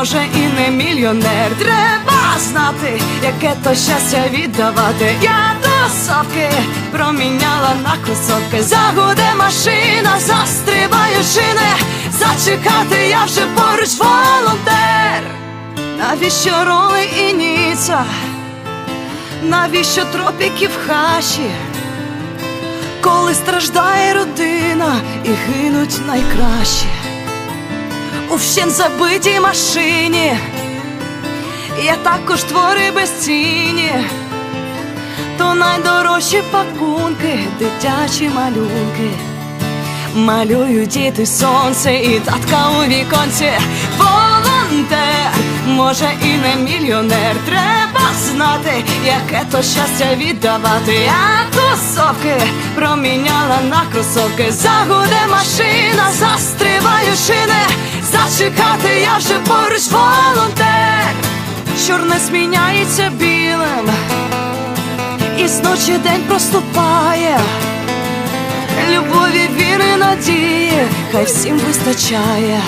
Може і не мільйонер. Треба знати, яке то щастя віддавати. Я тусовки проміняла на кусовки. Загуде машина, застрибаю шини. Зачекати я вже поруч волонтер. Навіщо роли і ніца? Навіщо тропіки в хаші? Коли страждає родина і гинуть найкращі у вщен забитій машині, я також твори безцінні, то найдорожчі пакунки, дитячі малюнки. Малюю діти сонце і татка у віконці. Волонтер, може і не мільйонер. Треба знати, яке то щастя віддавати. Я тусовки проміняла на кросовки. Загуде машина, застрибаю шини. Зачекати я вже поруч волонтер. Чорне зміняється білим, і з ночі день проступає. Любові, віри, надії, хай всім вистачає.